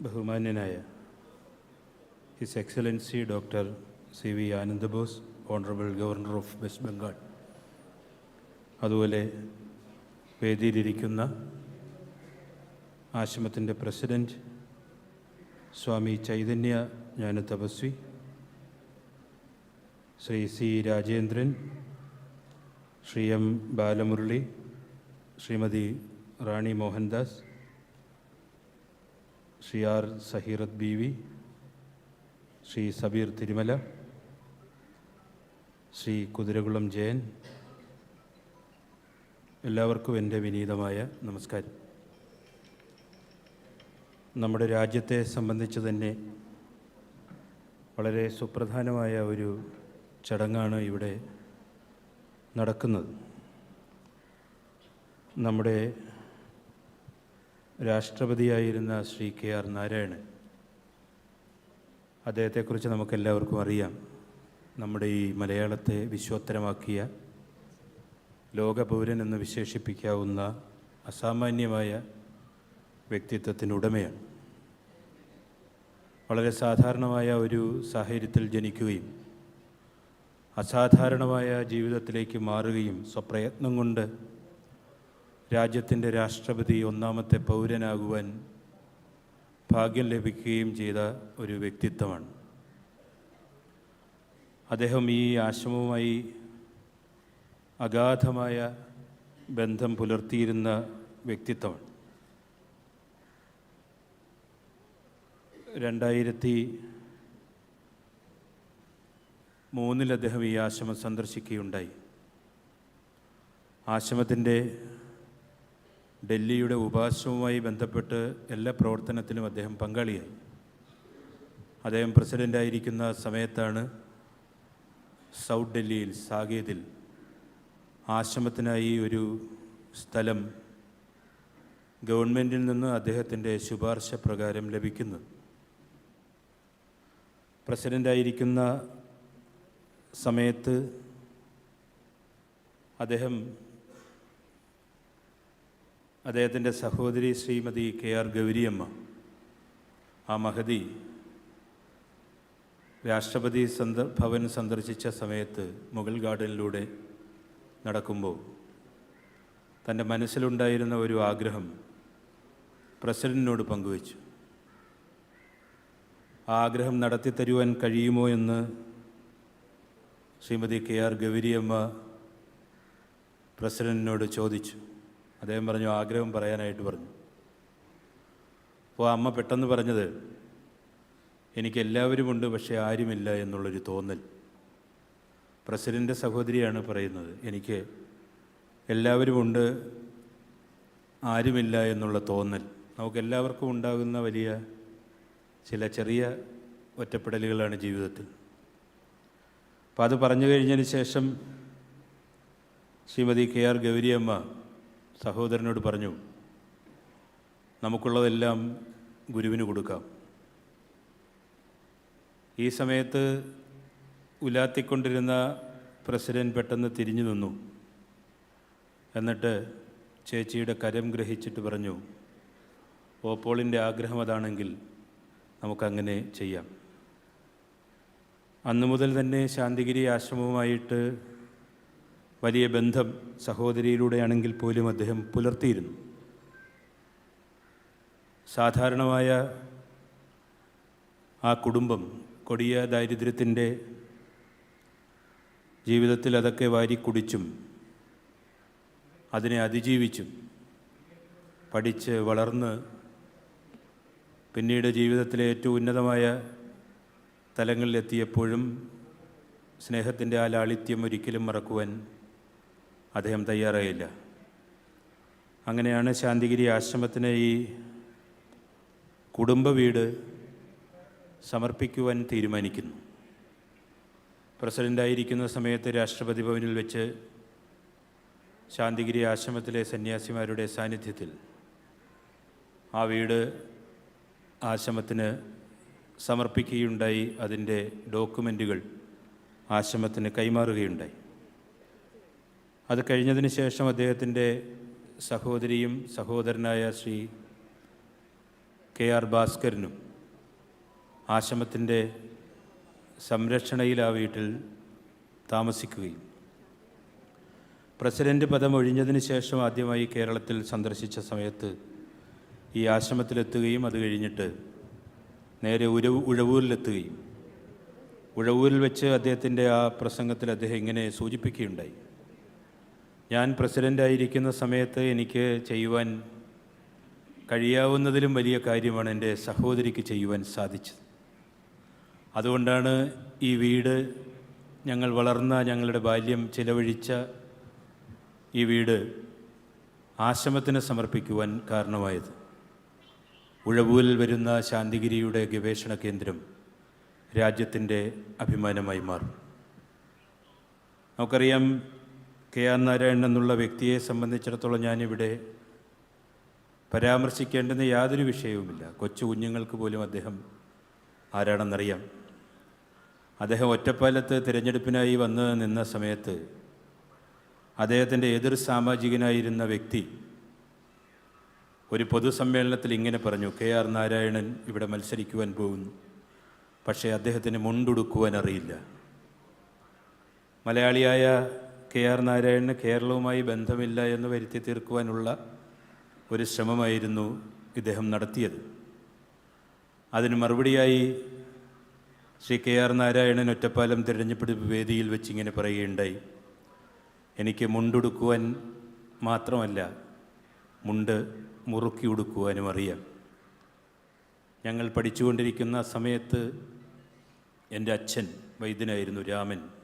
ബഹുമാന്യനായ his excellency doctor C V Ananda Bose honourable governor of west Bengal. അതുപോലെ വേദിയിലിരിക്കുന്ന ആശ്രമത്തിന്റെ president സ്വാമി ചൈതന്യ ജ്ഞാന തപസ്വി Shri C Rajendran Shri M Balamurali Shrimati റാണി Mohandas Shri R സഹീറത്ത് B V Shri Sabeer Thirumala Shri Kuthirakulam Jayan എല്ലാവർക്കും എന്റെ വിനീതമായ നമസ്കാരം. നമ്മുടെ രാജ്യത്തെ സംബന്ധിച്ച് തന്നെ വളരെ സുപ്രധാനമായ ഒരു ചടങ്ങാണ് ഇവിടെ നടക്കുന്നത്. നമ്മുടെ രാഷ്ട്രപതിയായിരുന്ന ശ്രീ കെ ആർ നാരായണൻ. അദ്ദേഹത്തെക്കുറിച്ച് നമുക്കെല്ലാവർക്കും അറിയാം. നമ്മുടെ ഈ മലയാളത്തെ വിശ്വോത്തരമാക്കിയ ലോകപൗരൻ എന്ന് വിശേഷിപ്പിക്കാവുന്ന അസാമാന്യമായ വ്യക്തിത്വത്തിനുടമയാണ് വളരെ സാധാരണമായ ഒരു സാഹചര്യത്തിൽ ജനിക്കുകയും അസാധാരണമായ ജീവിതത്തിലേക്ക് മാറുകയും സ്വപ്രയത്നം കൊണ്ട് രാജ്യത്തിന്റെ രാഷ്ട്രപതി ഒന്നാമത്തെ പൗരനാകുവാൻ ഭാഗ്യം ലഭിക്കുകയും ചെയ്ത ഒരു വ്യക്തിത്വമാണ്. അദ്ദേഹം ഈ ആശ്രമവുമായി അഗാധമായ ബന്ധം പുലർത്തിയിരുന്ന വ്യക്തിത്വമാണ്. രണ്ടായിരത്തി മൂന്നിൽ അദ്ദേഹം ഈ ആശ്രമം സന്ദർശിക്കുകയുണ്ടായി. ആശ്രമത്തിന്റെ ഡൽഹിയുടെ ഉപാസവുമായി ബന്ധപ്പെട്ട് എല്ലാ പ്രവർത്തനത്തിലും അദ്ദേഹം പങ്കാളിയായി. അദ്ദേഹം പ്രസിഡന്റായിരിക്കുന്ന സമയത്താണ് സൗത്ത് ഡൽഹിയിൽ സാകേതിൽ ആശ്രമത്തിനായി ഒരു സ്ഥലം ഗവൺമെന്റിൽ നിന്ന് അദ്ദേഹത്തിന്റെ ശുപാർശ പ്രകാരം ലഭിക്കുന്നത്. പ്രസിഡന്റായിരിക്കുന്ന സമയത്ത് അദ്ദേഹം അദ്ദേഹത്തിന്റെ സഹോദരി ശ്രീമതി കെ ആർ ഗൗരിയമ്മ ആ മഹതി രാഷ്ട്രപതി സന്ദ ഭവൻ സന്ദർശിച്ച സമയത്ത് മുഗൾ ഗാർഡനിലൂടെ നടക്കുമ്പോൾ തന്റെ മനസ്സിലുണ്ടായിരുന്ന ഒരു ആഗ്രഹം പ്രസിഡന്റിനോട് പങ്കുവച്ചു. ആ ആഗ്രഹം നടത്തി തരുവാൻ കഴിയുമോ എന്ന് ശ്രീമതി കെ ആർ ഗൗരിയമ്മ പ്രസിഡന്റിനോട് ചോദിച്ചു. അദ്ദേഹം പറഞ്ഞു ആഗ്രഹം പറയാനായിട്ട് പറഞ്ഞു. അപ്പോൾ അമ്മ പെട്ടെന്ന് പറഞ്ഞത് എനിക്ക് എല്ലാവരുമുണ്ട് പക്ഷേ ആരുമില്ല എന്നുള്ളൊരു തോന്നൽ. പ്രസിഡന്റെ സഹോദരിയാണ് പറയുന്നത് എനിക്ക് എല്ലാവരുമുണ്ട് ആരുമില്ല എന്നുള്ള തോന്നൽ. നമുക്കെല്ലാവർക്കും ഉണ്ടാകുന്ന വലിയ ചില ചെറിയ ഒറ്റപ്പെടലുകളാണ് ജീവിതത്തിൽ. അപ്പോൾ അത് പറഞ്ഞു കഴിഞ്ഞതിന് ശേഷം ശ്രീമതി കെ ആർ ഗൗരിയമ്മ സഹോദരനോട് പറഞ്ഞു നമുക്കുള്ളതെല്ലാം ഗുരുവിന് കൊടുക്കാം. ഈ സമയത്ത് ഉലാത്തിക്കൊണ്ടിരുന്ന പ്രസിഡന്റ് പെട്ടെന്ന് തിരിഞ്ഞു നിന്നു. എന്നിട്ട് ചേച്ചിയുടെ കരം ഗ്രഹിച്ചിട്ട് പറഞ്ഞു ഓപ്പോളിന്റെ ആഗ്രഹം അതാണെങ്കിൽ നമുക്കങ്ങനെ ചെയ്യാം. അന്നു മുതൽ തന്നെ ശാന്തിഗിരി ആശ്രമവുമായിട്ട് വലിയ ബന്ധം സഹോദരിയിലൂടെയാണെങ്കിൽ പോലും അദ്ദേഹം പുലർത്തിയിരുന്നു. സാധാരണമായ ആ കുടുംബം കൊടിയ ദാരിദ്ര്യത്തിന്റെ ജീവിതത്തിൽ അതൊക്കെ വാരി കുടിച്ചും അതിനെ അതിജീവിച്ചും പഠിച്ച് വളർന്ന് പിന്നീട് ജീവിതത്തിലെ ഏറ്റവും ഉന്നതമായ തലങ്ങളിലെത്തിയപ്പോഴും സ്നേഹത്തിന്റെ ആ ലാളിത്യം ഒരിക്കലും മറക്കുവാൻ അദ്ദേഹം തയ്യാറായില്ല. അങ്ങനെയാണ് ശാന്തിഗിരി ആശ്രമത്തിന് ഈ കുടുംബ വീട് സമർപ്പിക്കുവാൻ തീരുമാനിക്കുന്നു. പ്രസിഡന്റായിരിക്കുന്ന സമയത്ത് രാഷ്ട്രപതി ഭവനിൽ വെച്ച് ശാന്തിഗിരി ആശ്രമത്തിലെ സന്യാസിമാരുടെ സാന്നിധ്യത്തിൽ ആ വീട് ആശ്രമത്തിന് സമർപ്പിക്കുകയുണ്ടായി. അതിന്റെ ഡോക്യുമെന്റുകൾ ആശ്രമത്തിന് കൈമാറുകയുണ്ടായി. അത് കഴിഞ്ഞതിന് ശേഷം അദ്ദേഹത്തിന്റെ സഹോദരിയും സഹോദരനായ ശ്രീ കെ ആർ ഭാസ്കരനും ആശ്രമത്തിന്റെ സംരക്ഷണയിൽ ആ വീട്ടിൽ താമസിക്കുകയും. പ്രസിഡന്റ് പദം ഒഴിഞ്ഞതിന് ശേഷം ആദ്യമായി കേരളത്തിൽ സന്ദർശിച്ച സമയത്ത് ഈ ആശ്രമത്തിലെത്തുകയും അത് കഴിഞ്ഞിട്ട് നേരെ ഉരവ് ഉഴവൂരിലെത്തുകയും. ഉഴവൂരിൽ വെച്ച് അദ്ദേഹത്തിന്റെ ആ പ്രസംഗത്തിൽ അദ്ദേഹം ഇങ്ങനെ സൂചിപ്പിക്കുകയുണ്ടായി. ഞാൻ പ്രസിഡന്റായിരിക്കുന്ന സമയത്ത് എനിക്ക് ചെയ്യുവാൻ കഴിയാവുന്നതിലും വലിയ കാര്യമാണ് എന്റെ സഹോദരിക്ക് ചെയ്യുവാൻ സാധിച്ചത്. അതുകൊണ്ടാണ് ഈ വീട് ഞങ്ങൾ വളർന്ന ഞങ്ങളുടെ ബാല്യം ചിലവഴിച്ച ഈ വീട് ആശ്രമത്തിന് സമർപ്പിക്കുവാൻ കാരണമായത്. ഉഴവൂരിൽ വരുന്ന ശാന്തിഗിരിയുടെ ഗവേഷണ കേന്ദ്രം രാജ്യത്തിന്റെ അഭിമാനമായി മാറും. നമുക്കറിയാം കെ ആർ നാരായണൻ എന്നുള്ള വ്യക്തിയെ സംബന്ധിച്ചിടത്തോളം ഞാനിവിടെ പരാമർശിക്കേണ്ടെന്ന് യാതൊരു വിഷയവുമില്ല. കൊച്ചു കുഞ്ഞുങ്ങൾക്ക് പോലും അദ്ദേഹം ആരാണെന്നറിയാം. അദ്ദേഹം ഒറ്റപ്പാലത്ത് തിരഞ്ഞെടുപ്പിനായി വന്ന് നിന്ന സമയത്ത് അദ്ദേഹത്തിന്റെ എതിർ സാമാജികനായിരുന്ന വ്യക്തി ഒരു പൊതുസമ്മേളനത്തിൽ ഇങ്ങനെ പറഞ്ഞു കെ ആർ നാരായണൻ ഇവിടെ മത്സരിക്കുവാൻ പോകുന്നു പക്ഷേ അദ്ദേഹത്തിന് മുണ്ടുടുക്കുവാൻ അറിയില്ല. മലയാളിയായ കെ ആർ നാരായണന് കേരളവുമായി ബന്ധമില്ല എന്ന് വരുത്തി തീർക്കുവാനുള്ള ഒരു ശ്രമമായിരുന്നു ഇദ്ദേഹം നടത്തിയത്. അതിന് മറുപടിയായി ശ്രീ കെ ആർ നാരായണൻ ഒറ്റപ്പാലം തിരഞ്ഞെടുപ്പ് വേദിയിൽ വെച്ച് ഇങ്ങനെ പറയുകയുണ്ടായി. എനിക്ക് മുണ്ടുടുക്കുവാൻ മാത്രമല്ല മുണ്ട് മുറുക്കി ഉടുക്കുവാനും അറിയാം. ഞങ്ങൾ പഠിച്ചുകൊണ്ടിരിക്കുന്ന സമയത്ത് എന്റെ അച്ഛൻ വൈദ്യനായിരുന്നു രാമൻ.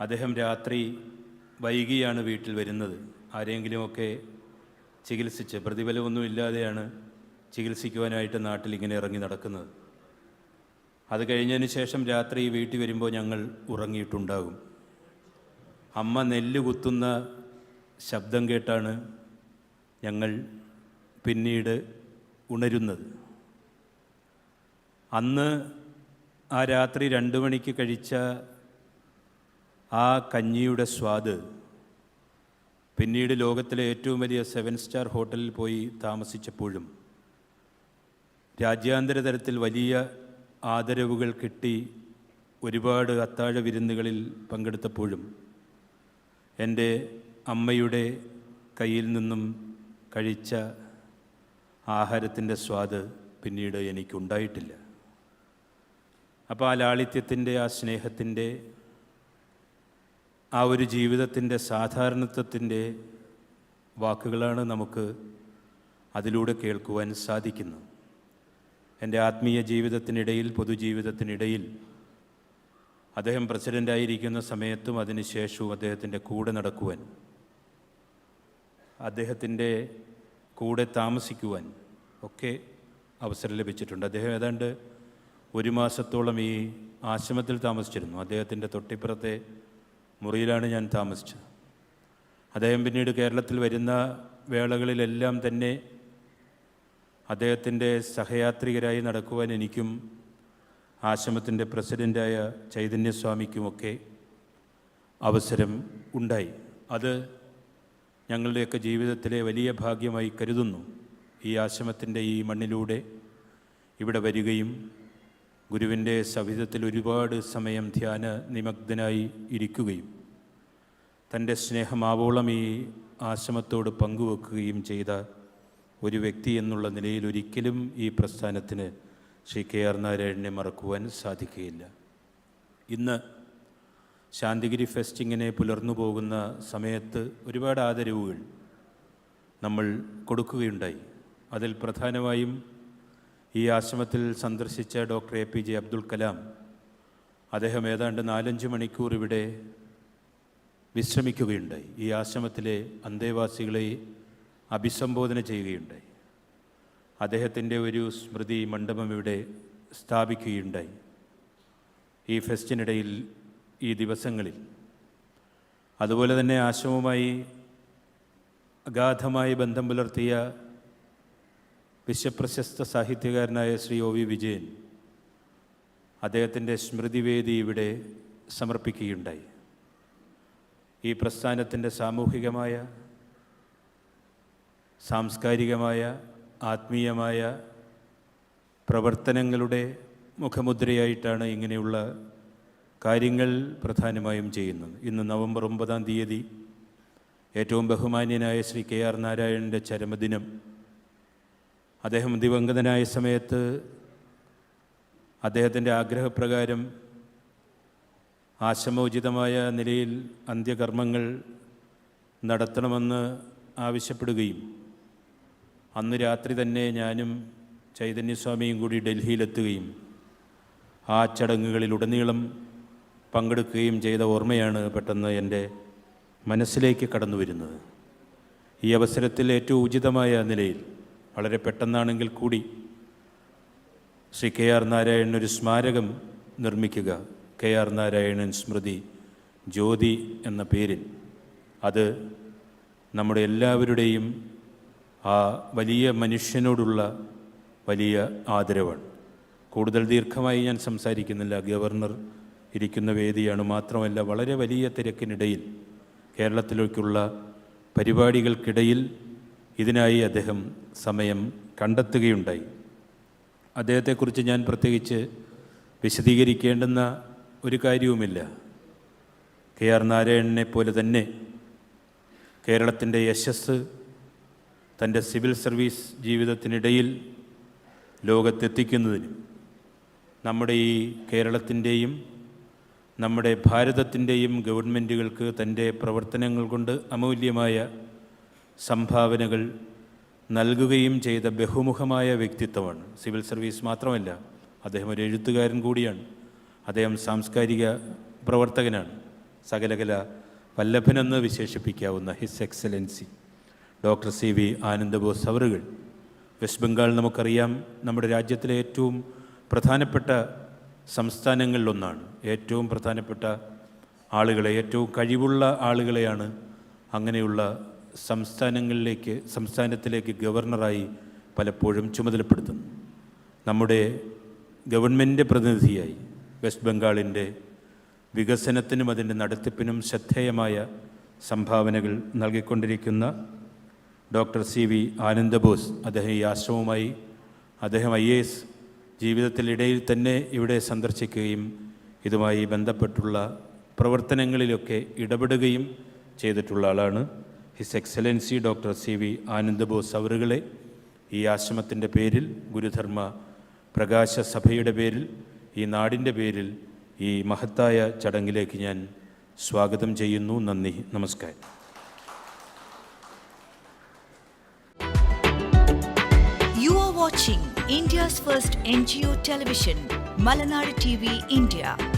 അദ്ദേഹം രാത്രി വൈകിയാണ് വീട്ടിൽ വരുന്നത്. ആരെങ്കിലുമൊക്കെ ചികിത്സിച്ച് പ്രതിഫലമൊന്നുമില്ലാതെയാണ് ചികിത്സിക്കുവാനായിട്ട് നാട്ടിൽ ഇങ്ങനെ ഇറങ്ങി നടക്കുന്നത്. അത് കഴിഞ്ഞതിന് ശേഷം രാത്രി വീട്ടിൽ വരുമ്പോൾ ഞങ്ങൾ ഉറങ്ങിയിട്ടുണ്ടാകും. അമ്മ നെല്ല് കുത്തുന്ന ശബ്ദം കേട്ടാണ് ഞങ്ങൾ പിന്നീട് ഉണരുന്നത്. അന്ന് ആ രാത്രി രണ്ട് മണിക്ക് കഴിച്ച ആ കഞ്ഞിയുടെ സ്വാദ് പിന്നീട് ലോകത്തിലെ ഏറ്റവും വലിയ സെവൻ സ്റ്റാർ ഹോട്ടലിൽ പോയി താമസിച്ചപ്പോഴും രാജ്യാന്തര തലത്തിൽ വലിയ ആദരവുകൾ കിട്ടി ഒരുപാട് അത്താഴ വിരുന്നുകളിൽ പങ്കെടുത്തപ്പോഴും എന്റെ അമ്മയുടെ കയ്യിൽ നിന്നും കഴിച്ച ആഹാരത്തിന്റെ സ്വാദ് പിന്നീട് എനിക്കുണ്ടായിട്ടില്ല. അപ്പോൾ ആ ലാളിത്യത്തിന്റെ ആ സ്നേഹത്തിന്റെ ആ ഒരു ജീവിതത്തിന്റെ സാധാരണത്വത്തിന്റെ വാക്കുകളാണ് നമുക്ക് അതിലൂടെ കേൾക്കുവാൻ സാധിക്കുന്നത്. എന്റെ ആത്മീയ ജീവിതത്തിനിടയിൽ പൊതുജീവിതത്തിനിടയിൽ അദ്ദേഹം പ്രസിഡന്റായിരിക്കുന്ന സമയത്തും അതിനുശേഷവും അദ്ദേഹത്തിന്റെ കൂടെ നടക്കുവാൻ അദ്ദേഹത്തിന്റെ കൂടെ താമസിക്കുവാൻ ഒക്കെ അവസരം ലഭിച്ചിട്ടുണ്ട്. അദ്ദേഹം ഏതാണ്ട് ഒരു മാസത്തോളം ഈ ആശ്രമത്തിൽ താമസിച്ചിരുന്നു. അദ്ദേഹത്തിന്റെ തൊട്ടിപ്പുറത്തെ മുറിയിലാണ് ഞാൻ താമസിച്ചത്. അദ്ദേഹം പിന്നീട് കേരളത്തിൽ വരുന്ന വേളകളിലെല്ലാം തന്നെ അദ്ദേഹത്തിന്റെ സഹയാത്രികരായി നടക്കുവാൻ എനിക്കും ആശ്രമത്തിന്റെ പ്രസിഡന്റായ ചൈതന്യസ്വാമിക്കുമൊക്കെ അവസരം ഉണ്ടായി. അത് ഞങ്ങളുടെയൊക്കെ ജീവിതത്തിലെ വലിയ ഭാഗ്യമായി കരുതുന്നു. ഈ ആശ്രമത്തിന്റെ ഈ മണ്ണിലൂടെ ഇവിടെ വരികയും ഗുരുവിന്റെ സവിധത്തിൽ ഒരുപാട് സമയം ധ്യാന നിമഗ്ധനായി ഇരിക്കുകയും തന്റെ സ്നേഹമാവോളം ഈ ആശ്രമത്തോട് പങ്കുവെക്കുകയും ചെയ്ത ഒരു വ്യക്തി എന്നുള്ള നിലയിൽ ഒരിക്കലും ഈ പ്രസ്ഥാനത്തിന് ശ്രീ കെ ആർ നാരായണനെ മറക്കുവാൻ സാധിക്കുകയില്ല. ഇന്ന് ശാന്തിഗിരി ഫെസ്റ്റിങ്ങിനെ പുലർന്നു പോകുന്ന സമയത്ത് ഒരുപാട് ആദരവുകൾ നമ്മൾ കൊടുക്കുകയുണ്ടായി. അതിൽ പ്രധാനമായും ഈ ആശ്രമത്തിൽ സന്ദർശിച്ച doctor A P J Abdul Kalam. അദ്ദേഹം ഏതാണ്ട് നാലഞ്ച് മണിക്കൂർ ഇവിടെ വിശ്രമിക്കുകയുണ്ടായി. ഈ ആശ്രമത്തിലെ അന്തേവാസികളെ അഭിസംബോധന ചെയ്യുകയുണ്ടായി. അദ്ദേഹത്തിന്റെ ഒരു സ്മൃതി മണ്ഡപം ഇവിടെ സ്ഥാപിക്കുകയുണ്ടായി. ഈ ഫെസ്റ്റിനിടയിൽ ഈ ദിവസങ്ങളിൽ. അതുപോലെ തന്നെ ആശ്രമവുമായി അഗാധമായി ബന്ധം പുലർത്തിയ വിശ്വപ്രശസ്ത സാഹിത്യകാരനായ ശ്രീ ഒ വി വിജയൻ അദ്ദേഹത്തിന്റെ സ്മൃതിവേദി ഇവിടെ സമർപ്പിക്കുകയുണ്ടായി. ഈ പ്രസ്ഥാനത്തിന്റെ സാമൂഹികമായ സാംസ്കാരികമായ ആത്മീയമായ പ്രവർത്തനങ്ങളുടെ മുഖമുദ്രയായിട്ടാണ് ഇങ്ങനെയുള്ള കാര്യങ്ങൾ പ്രധാനമായും ചെയ്യുന്നത്. ഇന്ന് നവംബർ ഒമ്പതാം തീയതി ഏറ്റവും ബഹുമാന്യനായ ശ്രീ കെ ആർ നാരായണന്റെ ചരമദിനം അദ്ദേഹം ദിവംഗതനായ സമയത്ത് അദ്ദേഹത്തിന്റെ ആഗ്രഹപ്രകാരം ആശമോചിതമായ നിലയിൽ അന്ത്യകർമ്മങ്ങൾ നടത്തണമെന്ന് ആവശ്യപ്പെടുകയും അന്ന് രാത്രി തന്നെ ഞാനും ചൈതന്യസ്വാമിയും കൂടി ഡൽഹിയിലെത്തുകയും ആ ചടങ്ങുകളിലുടനീളം പങ്കെടുക്കുകയും ചെയ്ത ഓർമ്മയാണ് പെട്ടെന്ന് എന്റെ മനസ്സിലേക്ക് കടന്നു വരുന്നത് ഈ അവസരത്തിൽ ഏറ്റവും ഉചിതമായ നിലയിൽ വളരെ പെട്ടെന്നാണെങ്കിൽ കൂടി ശ്രീ കെ ആർ നാരായണൻ ഒരു സ്മാരകം നിർമ്മിക്കുക. കെ ആർ നാരായണൻ സ്മൃതി ജ്യോതി എന്ന പേരിൽ. അത് നമ്മുടെ എല്ലാവരുടെയും ആ വലിയ മനുഷ്യനോടുള്ള വലിയ ആദരവാണ്. കൂടുതൽ ദീർഘമായി ഞാൻ സംസാരിക്കുന്നില്ല. ഗവർണർ ഇരിക്കുന്ന വേദിയാണ് മാത്രമല്ല വളരെ വലിയ തിരക്കിനിടയിൽ കേരളത്തിലേക്കുള്ള പരിപാടികൾക്കിടയിൽ ഇതിനായി അദ്ദേഹം സമയം കണ്ടെത്തുകയുണ്ടായി. അദ്ദേഹത്തെക്കുറിച്ച് ഞാൻ പ്രത്യേകിച്ച് വിശദീകരിക്കേണ്ടുന്ന ഒരു കാര്യവുമില്ല. കെ ആർ നാരായണനെ പോലെ തന്നെ കേരളത്തിന്റെ യശസ് തന്റെ സിവിൽ സർവീസ് ജീവിതത്തിനിടയിൽ ലോകത്തെത്തിക്കുന്നതിനും നമ്മുടെ ഈ കേരളത്തിന്റെയും നമ്മുടെ ഭാരതത്തിന്റെയും ഗവൺമെന്റുകൾക്ക് തന്റെ പ്രവർത്തനങ്ങൾ കൊണ്ട് അമൂല്യമായ സംഭാവനകൾ നൽകുകയും ചെയ്ത ബഹുമുഖമായ വ്യക്തിത്വമാണ്. സിവിൽ സർവീസ് മാത്രമല്ല അദ്ദേഹം ഒരു എഴുത്തുകാരൻ കൂടിയാണ്. അദ്ദേഹം സാംസ്കാരിക പ്രവർത്തകനാണ്. സകലകല വല്ലഭനെന്ന് വിശേഷിപ്പിക്കാവുന്ന his excellency. Doctor C V Ananda Bose അവറുകൾ വെസ്റ്റ് ബംഗാൾ നമുക്കറിയാം നമ്മുടെ രാജ്യത്തിലെ ഏറ്റവും പ്രധാനപ്പെട്ട സംസ്ഥാനങ്ങളിലൊന്നാണ്. ഏറ്റവും പ്രധാനപ്പെട്ട ആളുകളെ ഏറ്റവും കഴിവുള്ള ആളുകളെയാണ് അങ്ങനെയുള്ള സംസ്ഥാനങ്ങളിലേക്ക് സംസ്ഥാനത്തിലേക്ക് ഗവർണറായി പലപ്പോഴും ചുമതലപ്പെടുത്തുന്നു. നമ്മുടെ ഗവൺമെന്റ് പ്രതിനിധിയായി വെസ്റ്റ് ബംഗാളിന്റെ വികസനത്തിനും അതിന്റെ നടത്തിപ്പിനും ശ്രദ്ധേയമായ സംഭാവനകൾ നൽകിക്കൊണ്ടിരിക്കുന്ന ഡോക്ടർ സി വി ആനന്ദബോസ് അദ്ദേഹം ഈ ആശ്രമവുമായി അദ്ദേഹം ഐ എ എസ് ജീവിതത്തിലിടയിൽ തന്നെ ഇവിടെ സന്ദർശിക്കുകയും ഇതുമായി ബന്ധപ്പെട്ടുള്ള പ്രവർത്തനങ്ങളിലൊക്കെ ഇടപെടുകയും ചെയ്തിട്ടുള്ള ആളാണ്. His excellency doctor C V Ananda Bose അവറുകളെ ഈ ആശ്രമത്തിന്റെ പേരിൽ ഗുരുധർമ്മ പ്രകാശ സഭയുടെ പേരിൽ ഈ നാടിന്റെ പേരിൽ ഈ മഹത്തായ ചടങ്ങിലേക്ക് ഞാൻ സ്വാഗതം ചെയ്യുന്നു. നന്ദി. നമസ്കാരം. You are watching India's first NGO television, T TV India.